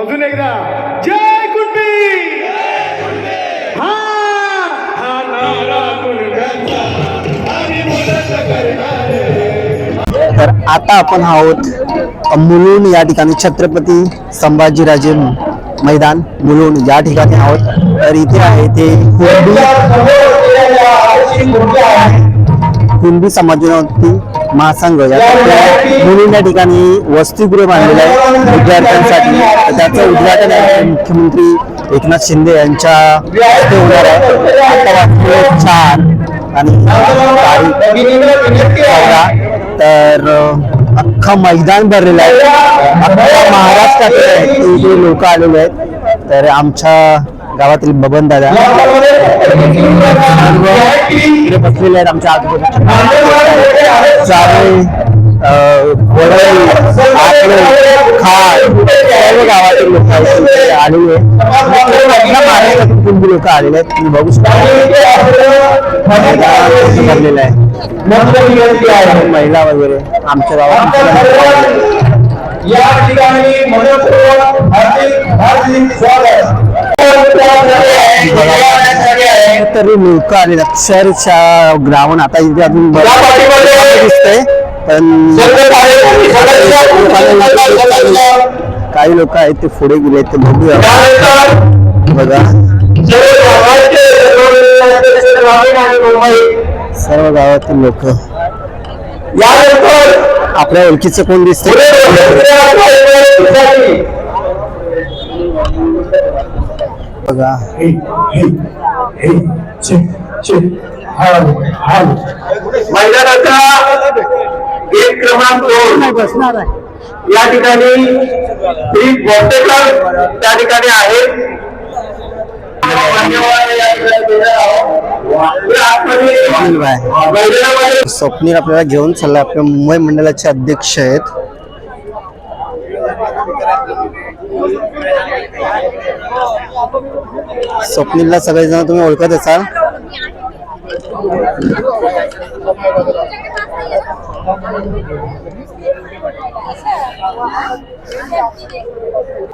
अजून एकदा. जय कुणबी! हा! हा नारा तर आता आपण आहोत मुलुंड या ठिकाणी छत्रपती संभाजीराजे मैदान मुलुंड या ठिकाणी आहोत. तर इथे आहे ते कुणबी. कुणबी समाजोन्नती महासंघ या मुलुंड ठिकाणी वसतिगृह बांधलेलं आहे. विद्यार्थ्यांसाठी. तर त्याचं उद्घाटन आहे. मुख्यमंत्री एकनाथ शिंदे यांच्या हस्ते होणार आहे. आता आणि तर अख्खा अख्खं मैदान भरलेलं आहे. अख्खा महाराष्ट्रातले इथे लोक आलेले आहेत. तर आमच्या गावातील बबन दादा. बसलेले आहेत आमच्या आजूबाजूच्या अ, वडळी आकले खाड सर्व गावातील लोक आलेले कुणबी लोक आलेले आहेत. तुम्ही बघू शकता. भरलेलं आहे महिला वगैरे आमच्या गावात या ठिकाणी मनपूर्वक हार्दिक हार्दिक स्वागत. तरी लोक आलेले आहेत. अक्षरशः ग्राउंड आता इथे अजून दिसतंय पण काही लोक आहेत ते पुढे गेले ते बघूया. बघा. सर्व गावातील लोक. आपल्या ओळखीचं कोण दिसतंय? बघा. मैदानाचा एक क्रमांक दोन. बसणार आहे. या ठिकाणी श्री बोटेकर त्या ठिकाणी आहेत. स्वप्नील आपल्याला घेऊन चाललाय. आपल्या मुंबई मंडळाचे अध्यक्ष आहेत. स्वप्नीलला सगळेजण तुम्ही ओळखत असाल.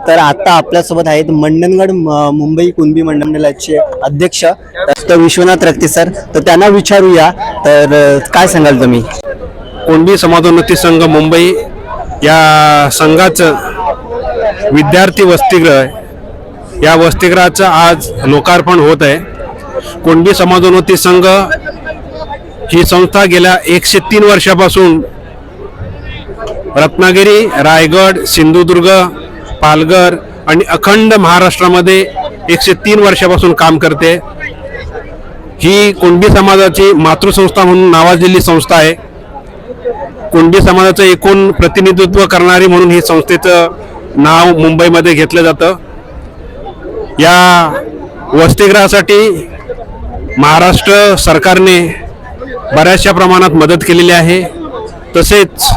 तर आता आपल्यासोबत आहेत मंडणगड मुंबई कुणबी मंडळाचे अध्यक्ष तर विश्वनाथ रक्ते सर. तर त्यांना विचारूया. तर काय सांगाल तुम्ही? कुणबी समाजोन्नती संघ मुंबई या संघाचं विद्यार्थी वसतिगृह आहे या वसतिगृहाचं आज लोकार्पण होत आहे. कोंडी समाजोन्नती संघ ही संस्था गेल्या एकशे तीन वर्षापासून रत्नागिरी रायगड सिंधुदुर्ग पालघर आणि अखंड महाराष्ट्रामध्ये एकशे तीन वर्षापासून काम करते. ही कोंडी समाजाची मातृसंस्था म्हणून नावाजलेली संस्था आहे. कोंडी समाजाचं एकूण प्रतिनिधित्व करणारी म्हणून ही संस्थेचं नाव मुंबईमध्ये घेतलं जातं. या वसतिगृहासाठी महाराष्ट्र सरकारने बऱ्याचशा प्रमाणात मदत केलेली आहे. तसेच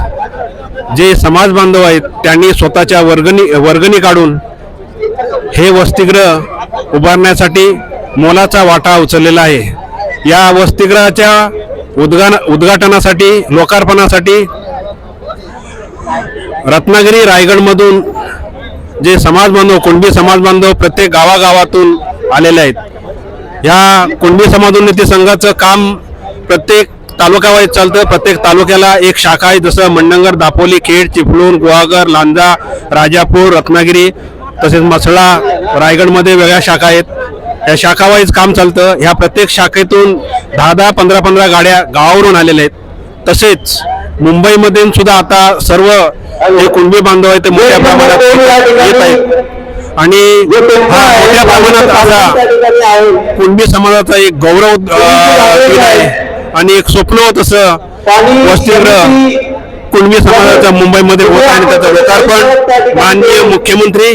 जे समाज बांधव आहेत त्यांनी स्वतःच्या वर्गणी वर्गणी काढून हे वसतिगृह उभारण्यासाठी मोलाचा वाटा उचललेला आहे. या वसतिगृहाच्या उद्गान उद्घाटनासाठी लोकार्पणासाठी रत्नागिरी रायगडमधून जे समाज बांधव कुणबी समाज बांधव प्रत्येक गावागावातून आलेले आहेत. ह्या कुणबी समाजोन्नती संघाचं काम प्रत्येक तालुकावाईज चालतं प्रत्येक तालुक्याला एक शाखा आहे जसं मंडंगर दापोली खेड चिपळूण गुहागर लांजा राजापूर रत्नागिरी तसेच मसळा रायगडमध्ये वेगळ्या शाखा आहेत. या शाखावाईज काम चालतं. ह्या प्रत्येक शाखेतून दहा दहा पंधरा पंधरा गाड्या गावावरून आलेल्या आहेत. तसेच मुंबईमध्ये सुद्धा आता सर्व जे कुणबी बांधव आहेत ते मोठ्या प्रमाणात येत आहेत आणि हा मोठ्या प्रमाणात असा कुणबी समाजाचा एक गौरव दिन आहे आणि एक स्वप्न होत असं वसतिगृह कुणबी समाजाचं मुंबईमध्ये होत आहे आणि त्याचं लोकार्पण माननीय मुख्यमंत्री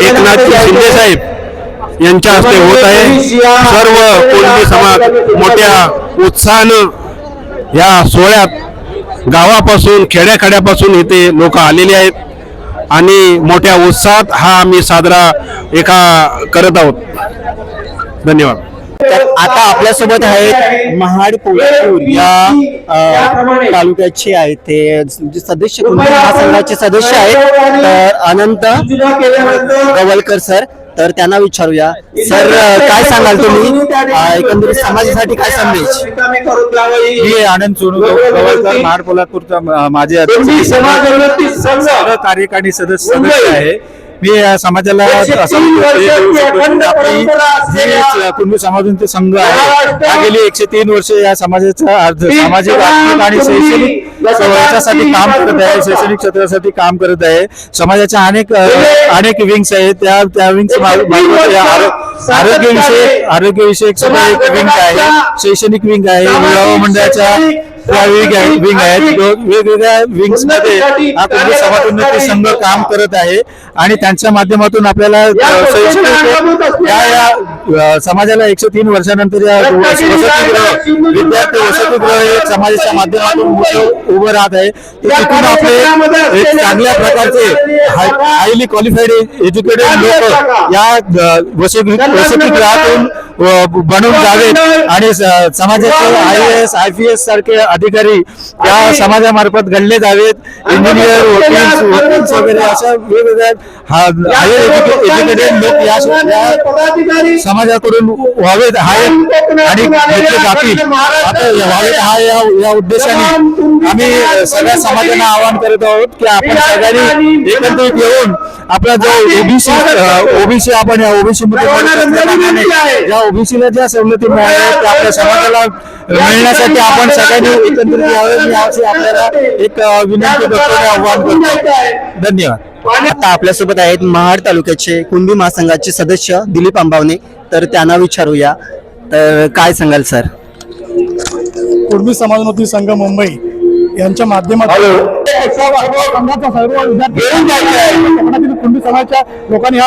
एकनाथजी शिंदे साहेब यांच्या हस्ते होत आहे सर्व कुणबी समाज मोठ्या उत्साहानं या सोहळ्यात गावापासून खेड्याखेड्यापासून इथे लोक आलेले आहेत. आणि मोठ्या उत्साहात हा आम्ही साजरा एका करत आहोत. धन्यवाद. तर आता आपल्यासोबत आहेत महाड पोलादपूर या तालुक्याचे आहेत ते जे सदस्य महासंघाचे सदस्य आहेत. तर अनंत गवलकर सर तर त्यांना विचारूया. सर काय सांगाल तुम्ही? एकंदरीत समाजासाठी काय संदेश? मी आनंद सोनू गवळकर महाड पोलादपूरचा म- माझे सदस्य सदस्य आहे. मी या समाजाला कुणबी समाजांचे संघ आहे गेली एकशे तीन वर्ष या समाजाचा अर्ध- सामाजिक आर्थिक आणि शैक्षणिक याच्यासाठी काम करत आहे शैक्षणिक क्षेत्रासाठी काम करत आहे. समाजाच्या अनेक अ, अनेक विंग्स आहेत. त्या त्या विंग्स आरोग्य विषयक आरोग्य विषयक सुद्धा एक विंग आहे. शैक्षणिक विंग आहे. विवाह मंडळाच्या त्या विंग आहे विंग आहेत दो- वेगवेगळ्या विंग्समध्ये हा कुणबी समाज उन्नती संघ काम करत आहे आणि त्यांच्या माध्यमातून आपल्याला या या समाजाला एकशे तीन वर्षानंतर या वसतिगृह विद्यार्थी वसतिगृह हे समाजाच्या माध्यमातून उभं राहत आहे. तिथून आपले एक चांगल्या प्रकारचे हायली क्वालिफाईड एज्युकेटेड लोक या वसतिगृहातून अ, बनून जावेत आणि समाजाचे I S I P S सारखे अधिकारी या समाजामार्फत घडले जावेत. इंजिनियर वकील वगैरे अशा वेगवेगळ्या एज्युकेटेड लोक या समाजाकडून व्हावेत. हा एक आणि जातील. आता व्हावेत हा या या उद्देशाने आम्ही सगळ्या समाजाला आवाहन करत आहोत की आपण सगळ्यांनी एकत्रित येऊन आपला जो ओबीसी ओबीसी आपण या ओबीसी मध्ये ज्या ओबीसीला ज्या सवलती मिळाल्या त्या आपल्या समाजाला मिळण्यासाठी आपण सगळ्यांनी एकत्रित यावे. मी आपल्याला एक विनंती करतो आणि आव्हान करतो धन्यवाद. आता आपल्यासोबत आहेत महाड तालुक्याचे कुणबी महासंघाचे सदस्य दिलीप अंबावणे तर त्यांना विचारूया. तर काय सांगाल सर? कुणबी समाजोन्नती संघ मुंबई यांच्या माध्यमातून कुणबी समाजाच्या लोकांनी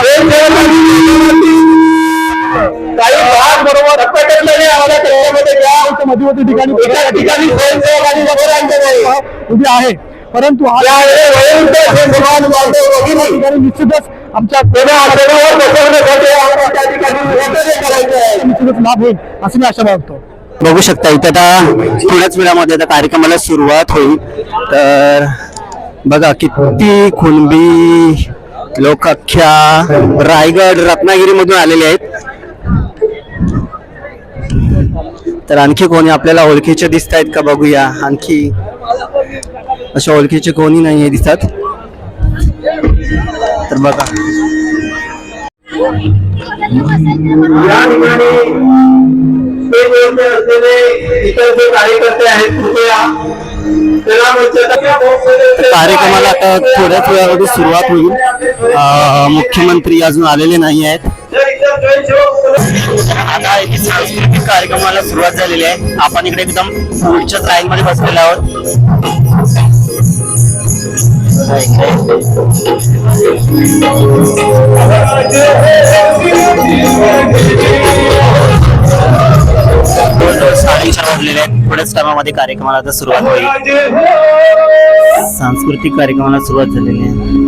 काही भाग बरोबर आम्हाला मध्यवर्ती ठिकाणी ठिकाणी उभी आहे. परंतु निश्चितच आमच्या निश्चितच लाभ होईल. अशी मी आशा बाळगतो. बघू शकता इथं आता थोड्याच वेळामध्ये आता कार्यक्रमाला सुरुवात होईल. तर बघा किती कुणबी लोक अख्ख्या रायगड रत्नागिरीमधून आलेले आहेत. तर आणखी कोणी आपल्याला ओळखीचे दिसत आहेत का बघूया? आणखी अशा ओळखीचे कोणी नाही दिसतात तर बघा. या ठिकाणी असलेले इतर जे कार्यकर्ते आहेत कृपया कार्यक्रमाला आता थोड्याच वेळामध्ये सुरुवात होईल. मुख्यमंत्री अजून आलेले नाही आहेत. आता सांस्कृतिक कार्यक्रमाला सुरुवात झालेली आहे. आपण इकडे एकदम पुढच्या लाईन मध्ये बसलेलो आहोत. साडेचार आहेत. थोड्याच टायमामध्ये कार्यक्रमाला आता सुरुवात होईल. सांस्कृतिक कार्यक्रमाला सुरुवात झालेली आहे.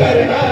கருணா